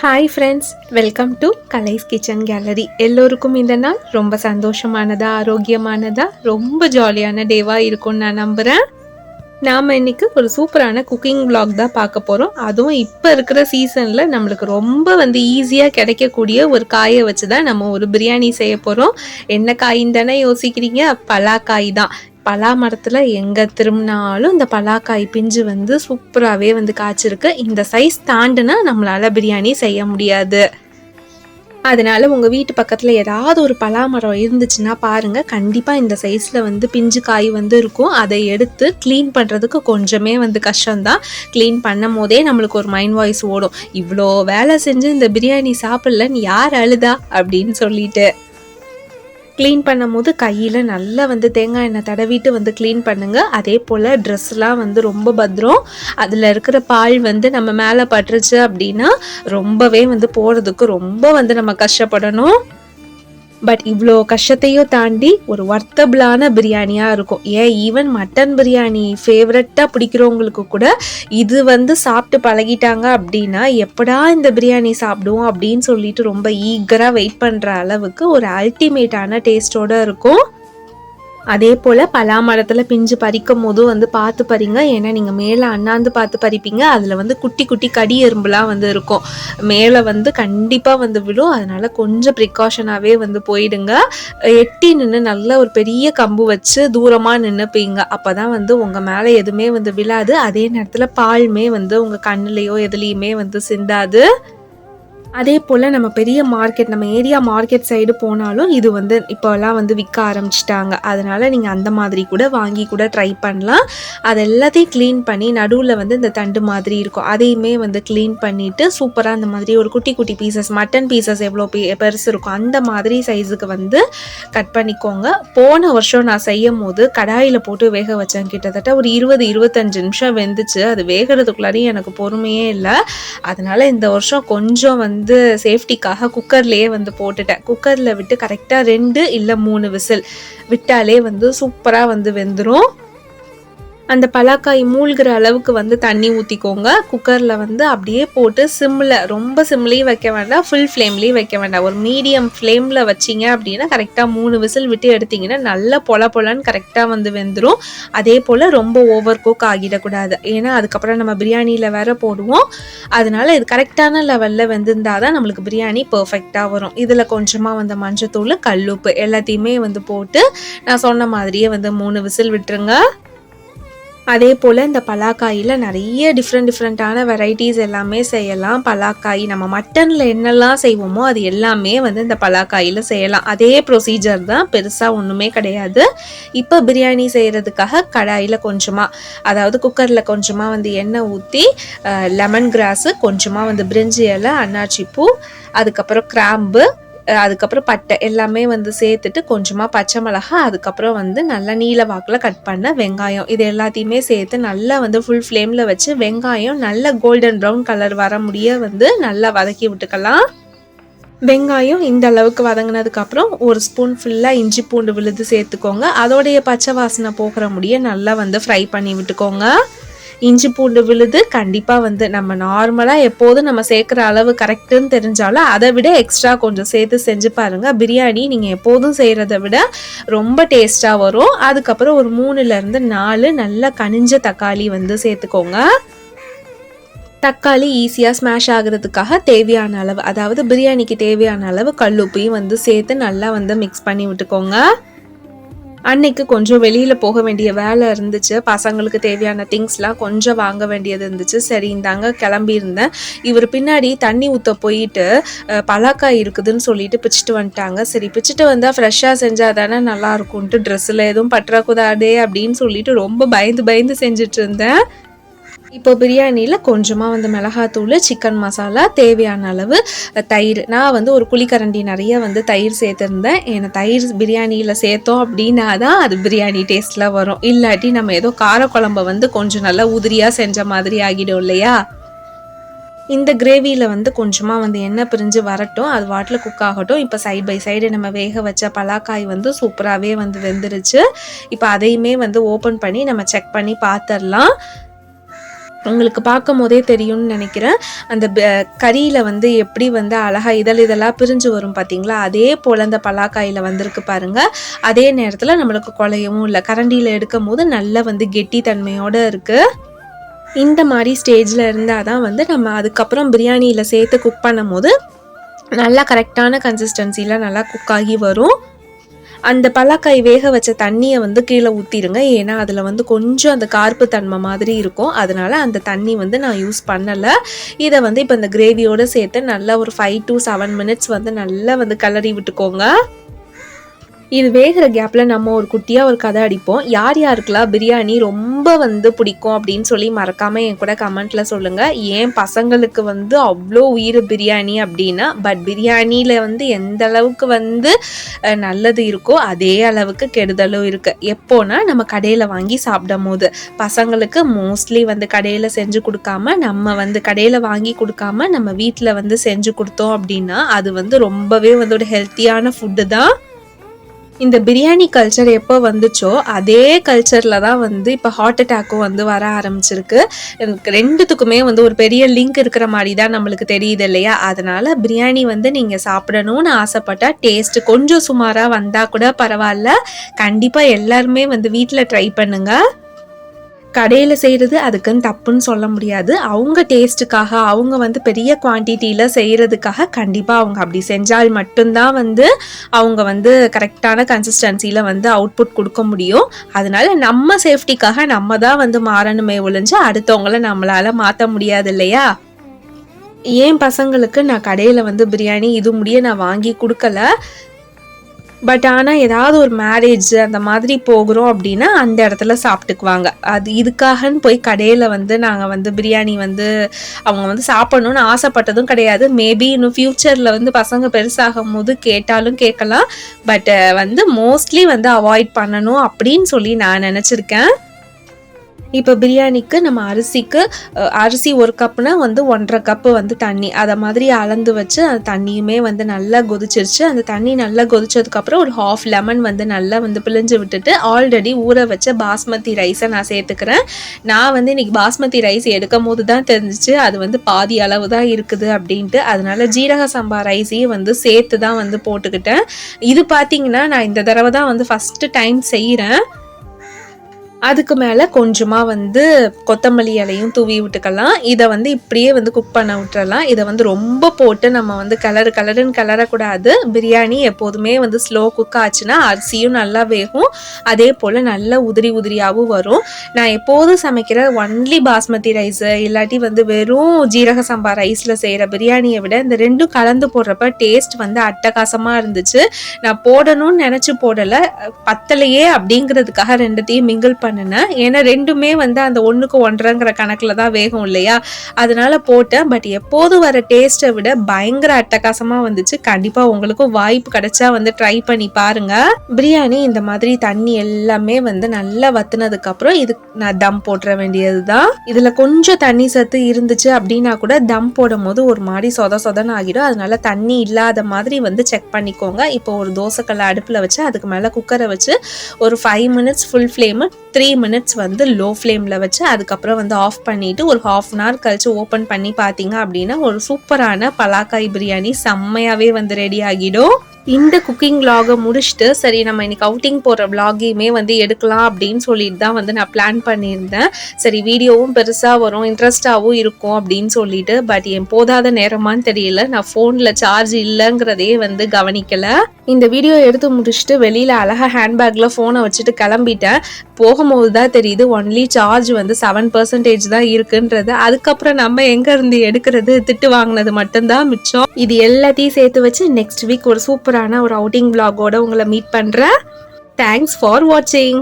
Hi friends welcome to Kalai's kitchen gallery எல்லோருக்கும் இந்த நாள் ரொம்ப சந்தோஷமானதா ஆரோக்கியமானதா ரொம்ப ஜாலியான டேவாக இருக்கும்னு நான் நம்புகிறேன் நாம் இன்னைக்கு ஒரு சூப்பரான குக்கிங் விளாக் தான் பார்க்க போகிறோம் அதுவும் இப்போ இருக்கிற சீசனில் நம்மளுக்கு ரொம்ப வந்து ஈஸியாக கிடைக்கக்கூடிய ஒரு காயை வச்சு தான் நம்ம ஒரு பிரியாணி செய்ய போகிறோம் என்ன காயின்னு தானே யோசிக்கிறீங்க? பலாக்காய் தான். பலா மரத்தில் எங்கே திரும்பினாலும் இந்த பலாக்காய் பிஞ்சு வந்து சூப்பராகவே வந்து காய்ச்சிருக்கு. இந்த சைஸ் தாண்டுனா நம்மளால் பிரியாணி செய்ய முடியாது. அதனால் உங்கள் வீட்டு பக்கத்தில் ஏதாவது ஒரு பலாமரம் இருந்துச்சுன்னா பாருங்கள் கண்டிப்பாக இந்த சைஸில் வந்து பிஞ்சு காய் வந்து இருக்கும். அதை எடுத்து க்ளீன் பண்ணுறதுக்கு கொஞ்சமே வந்து கஷ்டம்தான். க்ளீன் பண்ணும் போதே நம்மளுக்கு ஒரு மைண்ட் வாய்ஸ் ஓடும். இவ்வளோ வேலை செஞ்சு இந்த பிரியாணி சாப்பிட்லன்னு யார் அழுதா? அப்படின்னு சொல்லிட்டு. க்ளீன் பண்ணும்போது கையில் நல்லா வந்து தேங்காய் எண்ணெய் தடவிட்டு வந்து க்ளீன் பண்ணுங்கள் அதே போல் ட்ரெஸ்லாம் வந்து ரொம்ப பத்திரம். அதில் இருக்கிற பால் வந்து நம்ம மேலே பட்டுருச்சு அப்படின்னா ரொம்பவே வந்து போகிறதுக்கு ரொம்ப வந்து நம்ம கஷ்டப்படணும். பட் இவ்வளோ கஷ்டத்தையும் தாண்டி ஒரு ஒர்த்தபிளான பிரியாணியாக இருக்கும். ஏன்? ஈவன் மட்டன் பிரியாணி ஃபேவரட்டாக பிடிக்கிறவங்களுக்கு கூட இது வந்து சாப்பிட்டு பழகிட்டாங்க அப்படின்னா எப்படா இந்த பிரியாணி சாப்பிடுவோம் அப்படின்னு சொல்லிட்டு ரொம்ப ஈகராக வெயிட் பண்ணுற அளவுக்கு ஒரு அல்டிமேட்டான டேஸ்டோட இருக்கும். அதே போல் பலாமரத்தில் பிஞ்சு பறிக்கும் போதும் வந்து பார்த்து பறிங்க. ஏன்னா நீங்கள் மேலே அண்ணாந்து பார்த்து பறிப்பீங்க. அதில் வந்து குட்டி குட்டி கடி எறும்புலாம் வந்து இருக்கும். மேலே வந்து கண்டிப்பாக வந்து விழும். அதனால கொஞ்சம் ப்ரிகாஷனாகவே வந்து போயிடுங்க. எட்டி நின்று நல்ல ஒரு பெரிய கம்பு வச்சு தூரமாக நின்றுப்பீங்க அப்போ தான் வந்து உங்கள் மேலே எதுவுமே வந்து விழாது. அதே நேரத்தில் பால்மே வந்து உங்கள் கண்ணுலேயோ எதுலேயுமே வந்து சிந்தாது. அதே போல் நம்ம பெரிய மார்க்கெட் நம்ம ஏரியா மார்க்கெட் சைடு போனாலும் இது வந்து இப்போல்லாம் வந்து விற்க ஆரம்பிச்சிட்டாங்க. அதனால் நீங்கள் அந்த மாதிரி கூட வாங்கி கூட ட்ரை பண்ணலாம். அது எல்லாத்தையும் க்ளீன் பண்ணி நடுவில் வந்து இந்த தண்டு மாதிரி இருக்கும். அதையுமே வந்து க்ளீன் பண்ணிவிட்டு சூப்பராக அந்த மாதிரி ஒரு குட்டி குட்டி பீசஸ் மட்டன் பீசஸ் எவ்வளோ பே பெருசு இருக்கும். அந்த மாதிரி சைஸுக்கு வந்து கட் பண்ணிக்கோங்க. போன வருஷம் நான் செய்யும் போது கடாயில் போட்டு வேக வச்சேன். கிட்டத்தட்ட ஒரு இருபது இருபத்தஞ்சு நிமிஷம் வெந்துச்சு. அது வேகிறதுக்குள்ளாரையும் எனக்கு பொறுமையே இல்லை. அதனால் இந்த வருஷம் கொஞ்சம் வந்து சேஃப்டிக்காக குக்கர்லேயே வந்து போட்டுட்டேன். குக்கரில் விட்டு கரெக்டாக ரெண்டு இல்லை மூணு விசில் விட்டாலே வந்து சூப்பராக வந்து வெந்துடும் அந்த பலாக்காய் மூழ்கிற அளவுக்கு வந்து தண்ணி ஊற்றிக்கோங்க குக்கரில் வந்து அப்படியே போட்டு சிம்மில் ரொம்ப சிம்லேயும் வைக்க வேண்டாம் ஃபுல் ஃப்ளேம்லேயும் வைக்க வேண்டாம். ஒரு மீடியம் ஃப்ளேமில் வச்சிங்க அப்படின்னா கரெக்டாக மூணு விசில் விட்டு எடுத்திங்கன்னா நல்லா பொல பொலன்னு கரெக்டாக வந்து வெந்துடும் அதே போல் ரொம்ப ஓவர் குக் ஆகிடக்கூடாது. ஏன்னா அதுக்கப்புறம் நம்ம பிரியாணியில் வேற போடுவோம். அதனால இது கரெக்டான லெவலில் வெந்திருந்தால் தான் நம்மளுக்கு பிரியாணி பர்ஃபெக்டாக வரும். இதில் கொஞ்சமாக வந்து மஞ்சத்தூள் கல்லுப்பு எல்லாத்தையுமே வந்து போட்டு நான் சொன்ன மாதிரியே வந்து மூணு விசில் விட்டுருங்க. அதே போல் இந்த பலாக்காயில் நிறைய டிஃப்ரெண்ட் டிஃப்ரெண்ட்டான வெரைட்டிஸ் எல்லாமே செய்யலாம். பலாக்காய் நம்ம மட்டனில் என்னெல்லாம் செய்வோமோ அது எல்லாமே வந்து இந்த பலாக்காயில் செய்யலாம். அதே ப்ரொசீஜர் தான் பெருசாக ஒன்றுமே கிடையாது. இப்போ பிரியாணி செய்கிறதுக்காக கடாயில் கொஞ்சமாக அதாவது குக்கரில் கொஞ்சமாக வந்து எண்ணெய் ஊற்றி லெமன் கிராஸு கொஞ்சமாக வந்து பிரிஞ்சி இலை அன்னாச்சி பூ அதுக்கப்புறம் கிராம்பு அதுக்கப்புறம் பட்டை எல்லாமே வந்து சேர்த்துட்டு கொஞ்சமாக பச்சை மிளகா அதுக்கப்புறம் வந்து நல்லா நீல வாக்கில் கட் பண்ண வெங்காயம். இது எல்லாத்தையுமே சேர்த்து நல்லா வந்து ஃபுல் ஃப்ளேமில் வச்சு வெங்காயம் நல்ல கோல்டன் ப்ரௌன் கலர் வர முடிய வந்து நல்லா வதக்கி விட்டுக்கலாம். வெங்காயம் இந்த அளவுக்கு வதங்கினதுக்கப்புறம் ஒரு ஸ்பூன் ஃபுல்லாக இஞ்சி பூண்டு விழுது சேர்த்துக்கோங்க. அதோடைய பச்சை வாசனை போகிற முடிய நல்லா வந்து ஃப்ரை பண்ணி விட்டுக்கோங்க. இஞ்சி பூண்டு விழுது கண்டிப்பாக வந்து நம்ம நார்மலாக எப்போதும் நம்ம சேர்க்குற அளவு கரெக்டுன்னு தெரிஞ்சாலும் அதை விட எக்ஸ்ட்ரா கொஞ்சம் சேர்த்து செஞ்சு பாருங்கள் பிரியாணி நீங்கள் எப்போதும் செய்கிறத விட ரொம்ப டேஸ்ட்டாக வரும். அதுக்கப்புறம் ஒரு மூணுலேருந்து நாலு நல்ல கனிஞ்ச தக்காளி வந்து சேர்த்துக்கோங்க. தக்காளி ஈஸியாக ஸ்மாஷ் ஆகுறதுக்காக தேவையான அளவு அதாவது பிரியாணிக்கு தேவையான அளவு கல்லுப்பையும் வந்து சேர்த்து நல்லா வந்து மிக்ஸ் பண்ணி விட்டுக்கோங்க. அன்னைக்கு கொஞ்சம் வெளியில் போக வேண்டிய வேலை இருந்துச்சு. பசங்களுக்கு தேவையான திங்ஸ்லாம் கொஞ்சம் வாங்க வேண்டியது இருந்துச்சு. சரி இந்தாங்க கிளம்பியிருந்தேன் இவர் பின்னாடி தண்ணி ஊற்ற போயிட்டு பலாக்காய் இருக்குதுன்னு சொல்லிட்டு பிச்சுட்டு வந்துட்டாங்க. சரி பிச்சுட்டு வந்தால் ஃப்ரெஷ்ஷாக செஞ்சால் தானே நல்லா இருக்கும்ன்ட்டு ட்ரெஸ்ஸில் எதுவும் பற்றக்கூடாதே அப்படின்னு சொல்லிட்டு ரொம்ப பயந்து பயந்து செஞ்சுட்டு இருந்தேன். இப்போ பிரியாணியில் கொஞ்சமாக வந்து மிளகாத்தூள் சிக்கன் மசாலா தேவையான அளவு தயிர். நான் வந்து ஒரு குழிக்கரண்டி நிறைய வந்து தயிர் சேர்த்துருந்தேன். ஏன்னா தயிர் பிரியாணியில் சேர்த்தோம் அப்படின்னா தான் அது பிரியாணி டேஸ்ட்டில் வரும். இல்லாட்டி நம்ம ஏதோ காரக்குழம்ப வந்து கொஞ்சம் நல்லா உதிரியாக செஞ்ச மாதிரி ஆகிடும் இல்லையா? இந்த கிரேவியில் வந்து கொஞ்சமாக வந்து எண்ணெய் பிரிஞ்சு வரட்டும். அது வாட்டில் குக் ஆகட்டும். இப்போ சைட் பை சைடு நம்ம வேக வச்ச பலாக்காய் வந்து சூப்பராகவே வந்து வெந்துருச்சு. இப்போ அதையுமே வந்து ஓப்பன் பண்ணி நம்ம செக் பண்ணி பார்த்துடலாம் உங்களுக்கு பார்க்கும் போதே தெரியும்னு நினைக்கிறேன். அந்த கறியில் வந்து எப்படி வந்து அழகாக இதழ் இதெல்லாம் பிரிஞ்சு வரும் பார்த்தீங்களா? அதே போல் அந்த பலாக்காயில் வந்திருக்கு பாருங்கள் அதே நேரத்தில் நம்மளுக்கு குலையவும் இல்லை கரண்டியில் எடுக்கும் போது நல்லா வந்து கெட்டி தன்மையோடு இருக்குது இந்த மாதிரி ஸ்டேஜில் இருந்தால் தான் வந்து நம்ம அதுக்கப்புறம் பிரியாணியில் சேர்த்து குக் பண்ணும் போது நல்லா கரெக்டான கன்சிஸ்டன்சியில் நல்லா குக் ஆகி வரும். அந்த பலாக்காய் வேக வச்ச தண்ணியை வந்து கீழே ஊற்றிடுங்க ஏன்னா அதில் வந்து கொஞ்சம் அந்த கார்ப்பு தன்மை மாதிரி இருக்கும். அதனால் அந்த தண்ணி வந்து நான் யூஸ் பண்ணலை. இதை வந்து இப்போ இந்த கிரேவியோடு சேர்த்து நல்லா ஒரு ஃபைவ் டு செவன் மினிட்ஸ் வந்து நல்லா வந்து கலரி விட்டுக்கோங்க. இது வேகிற கேப்பில் நம்ம ஒரு குட்டியாக ஒரு கதை அடிப்போம். யார் யாருக்கெல்லாம் பிரியாணி ரொம்ப வந்து பிடிக்கும் அப்படின்னு சொல்லி மறக்காமல் என் கூட கமெண்ட்டில் சொல்லுங்கள் ஏன் பசங்களுக்கு வந்து அவ்வளோ உயிர் பிரியாணி அப்படின்னா பட் பிரியாணியில் வந்து எந்த அளவுக்கு வந்து நல்லது இருக்கோ அதே அளவுக்கு கெடுதலும் இருக்குது எப்போனா நம்ம கடையில் வாங்கி சாப்பிடும் போது. பசங்களுக்கு மோஸ்ட்லி வந்து கடையில் செஞ்சு கொடுக்காம நம்ம வந்து கடையில் வாங்கி கொடுக்காம நம்ம வீட்டில் வந்து செஞ்சு கொடுத்தோம் அப்படின்னா அது வந்து ரொம்பவே வந்து ஒரு ஹெல்த்தியான ஃபுட்டு தான். இந்த பிரியாணி கல்ச்சர் எப்போ வந்துச்சோ அதே கல்ச்சரில் தான் வந்து இப்போ ஹார்ட் அட்டாக்கும் வந்து வர ஆரம்பிச்சிருக்கு. எனக்கு ரெண்டுத்துக்குமே வந்து ஒரு பெரிய லிங்க் இருக்கிற மாதிரி தான் நம்மளுக்கு தெரியுது இல்லையா? அதனால் பிரியாணி வந்து நீங்கள் சாப்பிடணும்னு ஆசைப்பட்டால் டேஸ்ட்டு கொஞ்சம் சுமாராக வந்தால் கூட பரவாயில்ல. கண்டிப்பாக எல்லாருமே வந்து வீட்டில் ட்ரை பண்ணுங்கள் கடையில் செய்கிறது அதுக்குன்னு தப்புன்னு சொல்ல முடியாது. அவங்க டேஸ்ட்டுக்காக அவங்க வந்து பெரிய குவான்டிட்டியில் செய்கிறதுக்காக கண்டிப்பாக அவங்க அப்படி செஞ்சால் மட்டும்தான் வந்து அவங்க வந்து கரெக்டான கன்சிஸ்டன்சியில் வந்து அவுட்புட் கொடுக்க முடியும். அதனால நம்ம சேஃப்டிக்காக நம்ம தான் வந்து மாறணுமே ஒழிஞ்சு அடுத்தவங்கள நம்மளால் மாற்ற முடியாது இல்லையா? ஏன் பசங்களுக்கு நான் கடையில் வந்து பிரியாணி இது முடிய நான் வாங்கி கொடுக்கல? பட் ஆனால் ஏதாவது ஒரு மேரேஜ் அந்த மாதிரி போகிறோம் அப்படின்னா அந்த இடத்துல சாப்பிட்டுக்குவாங்க. அது இதுக்காகன்னு போய் கடையில் வந்து நாங்கள் வந்து பிரியாணி வந்து அவங்க வந்து சாப்பிடணும்னு ஆசைப்பட்டதும் கிடையாது. மேபி இன்னும் ஃப்யூச்சரில் வந்து பசங்க பெருசாகும் போது கேட்டாலும் கேட்கலாம். பட் வந்து மோஸ்ட்லி வந்து அவாய்ட் பண்ணணும் அப்படின்னு சொல்லி நான் நினச்சிருக்கேன். இப்போ பிரியாணிக்கு நம்ம அரிசிக்கு அரிசி ஒரு கப்புனா வந்து ஒன்றரை கப்பு வந்து தண்ணி. அதை மாதிரி அளந்து வச்சு அந்த தண்ணியுமே வந்து நல்லா கொதிச்சிருச்சு. அந்த தண்ணி நல்லா கொதிச்சதுக்கப்புறம் ஒரு ஹாஃப் லெமன் வந்து நல்லா வந்து பிழிஞ்சு விட்டுட்டு ஆல்ரெடி ஊற வச்ச பாஸ்மதி ரைஸை நான் சேர்த்துக்கிறேன். நான் வந்து இன்னைக்கு பாஸ்மதி ரைஸ் எடுக்கும் போது தான் தெரிஞ்சிச்சு. அது வந்து பாதி அளவு தான் இருக்குது அப்படின்ட்டு. அதனால ஜீரக சம்பா ரைஸையும் வந்து சேர்த்து தான் வந்து போட்டுக்கிட்டேன். இது பார்த்தீங்கன்னா நான் இந்த தடவை தான் வந்து ஃபஸ்ட்டு டைம் செய்கிறேன் அதுக்கு மேலே கொஞ்சமாக வந்து கொத்தமல்லி இலையும் தூவி விட்டுக்கலாம். இதை வந்து இப்படியே வந்து குக் பண்ண விட்டுறலாம். இதை வந்து ரொம்ப போட்டு நம்ம வந்து கலரு கலருன்னு கலரக்கூடாது பிரியாணி எப்போதுமே வந்து ஸ்லோ குக் ஆச்சுன்னா அரிசியும் நல்லா வேகும். அதே போல் நல்லா உதிரி உதிரியாகவும் வரும். நான் எப்போதும் சமைக்கிற ஒன்லி பாஸ்மதி ரைஸு இல்லாட்டி வந்து வெறும் ஜீரக சம்பா ரைஸில் செய்கிற பிரியாணியை விட இந்த ரெண்டும் கலந்து போடுறப்ப டேஸ்ட் வந்து அட்டகாசமாக இருந்துச்சு. நான் போடணும்னு நினச்சி போடலை. பத்தலையே அப்படிங்கிறதுக்காக ரெண்டுத்தையும் மிங்கிள் பண்ண பண்ணினேன் ஏன்னா ரெண்டுமே வந்து அந்த ஒன்றுக்கு ஒன்றரைங்கிற கணக்கில் தான் வேகும் இல்லையா? அதனால போட்டேன். பட் எப்போது வர டேஸ்ட்டை விட பயங்கர அட்டகாசமாக வந்துச்சு. கண்டிப்பாக உங்களுக்கும் வாய்ப்பு கிடைச்சா வந்து ட்ரை பண்ணி பாருங்க. பிரியாணி இந்த மாதிரி தண்ணி எல்லாமே வந்து நல்லா வத்துனதுக்கப்புறம் இது நான் தம் போட்டுற வேண்டியது தான் இதில் கொஞ்சம் தண்ணி சத்து இருந்துச்சு அப்படின்னா கூட தம் போடும் போது ஒரு மாதிரி சொத சொதன்னு ஆகிடும். அதனால தண்ணி இல்லாத மாதிரி வந்து செக் பண்ணிக்கோங்க. இப்போ ஒரு தோசைக்கல்லை அடுப்பில் வச்சு அதுக்கு மேலே குக்கரை வச்சு ஒரு five minutes full flame three minutes வந்து லோ ஃப்ளேமில் வச்சு அதுக்கப்புறம் வந்து ஆஃப் பண்ணிவிட்டு ஒரு ஹாஃப் அன் ஹவர் கழித்து ஓப்பன் பண்ணி பார்த்தீங்க அப்படின்னா ஒரு சூப்பரான பலாக்காய் பிரியாணி செம்மையாகவே வந்து ரெடி ஆகிடும். இந்த குக்கிங் விலாகை முடிச்சுட்டு சரி நம்ம இன்னைக்கு அவுட்டிங் போகிற விலாகையுமே வந்து எடுக்கலாம் அப்படின்னு சொல்லிட்டு தான் வந்து நான் பிளான் பண்ணியிருந்தேன். சரி வீடியோவும் பெருசாக வரும் இன்ட்ரெஸ்டாகவும் இருக்கும் அப்படின்னு சொல்லிட்டு பட் என் போதாத நேரமான்னு தெரியல. நான் ஃபோனில் சார்ஜ் இல்லைங்கிறதே வந்து கவனிக்கலை. இந்த வீடியோ எடுத்து முடிச்சுட்டு வெளியில் அழகாக ஹேண்ட்பேக்கில் ஃபோனை வச்சுட்டு கிளம்பிட்டேன். போகும்போது தான் தெரியுது ஒன்லி சார்ஜ் வந்து செவன் பர்சன்டேஜ் தான் இருக்குன்றது. அதுக்கப்புறம் நம்ம எங்கேருந்து எடுக்கிறது திட்டு வாங்கினது மட்டும்தான் மிச்சம். இது எல்லாத்தையும் சேர்த்து வச்சு நெக்ஸ்ட் வீக் ஒரு சூப்பர் சூப்பரான ஒரு அவுட்டிங் விலாகோட உங்களை மீட் பண்ணுறேன் தேங்க்ஸ் ஃபார் வாட்சிங்